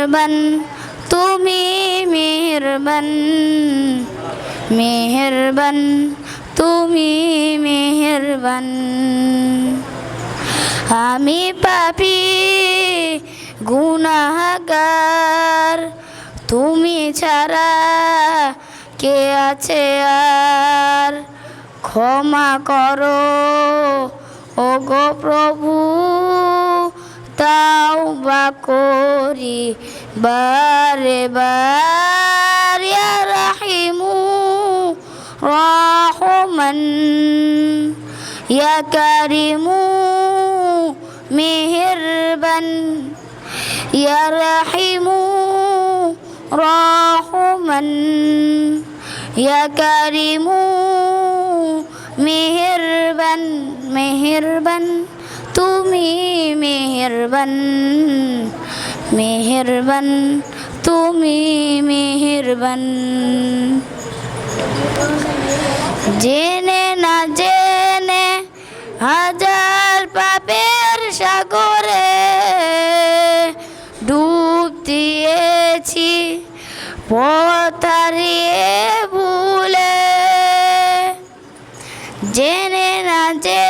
মেহেরবান তুমি মেহেরবান মেহেরবান তুমি মেহেরবান আমি পাপি, গুনাহগার। তুমি ছাড়া কে আছে আর? ক্ষমা করো ও গো প্রভু তাও বা করি। বারে, বার, ইয়া রাহিমু রহমান। ইয়া কারিমু মেহেরবান। ইয়া রাহিমু রহমান। ইয়া কারিমু মেহেরবান। তুমি মেহেরবান মেহেরবান, তুমি মেহেরবান। জেনে না জেনে হাজার পাপের সাগরে ডুব দিয়েছি, পথ হারিয়ে ভুলে। জেনে না জেনে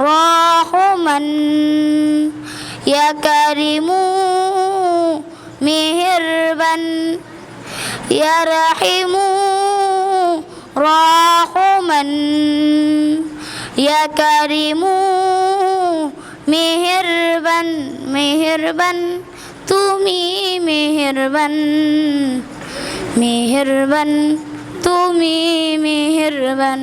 রহমান ইয়া কারিমু মেহেরবান ইয়া রাহিমু রহমান ইয়া কারিমু মেহেরবান মেহেরবান তুমি মেহেরবান মেহেরবান তুমি মেহেরবান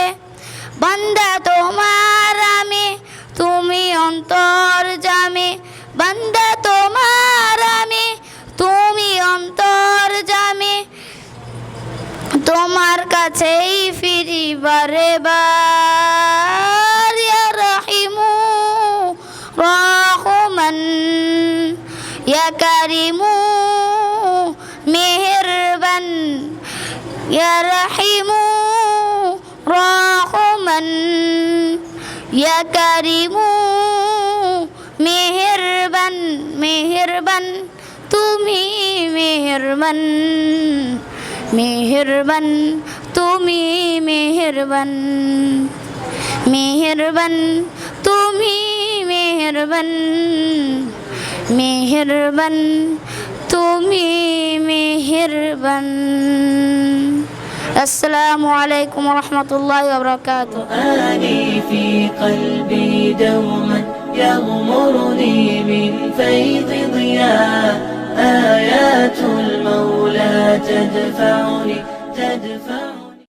তোমার কাছেই ফিরি বারে বার ইয়া রাহিমু রহমান, ইয়া কারিমু মেহেরবান, ইয়া রাহিমু রহমান, ইয়া কারিমু মেহেরবান মেহেরবান, তুমি মেহেরবান। মেহেরবান তুমি মেহেরবান মেহেরবান তুমি মেহেরবান মেহেরবান তুমি মেহেরবান আসসালামু আলাইকুম রহমতুল্লাহ বরকাত قرآني في قلبي دوما يغمرني من فيض تدفعني تدفعني